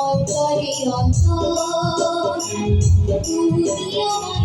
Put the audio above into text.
অন্তরে অন্তর তুমি আমার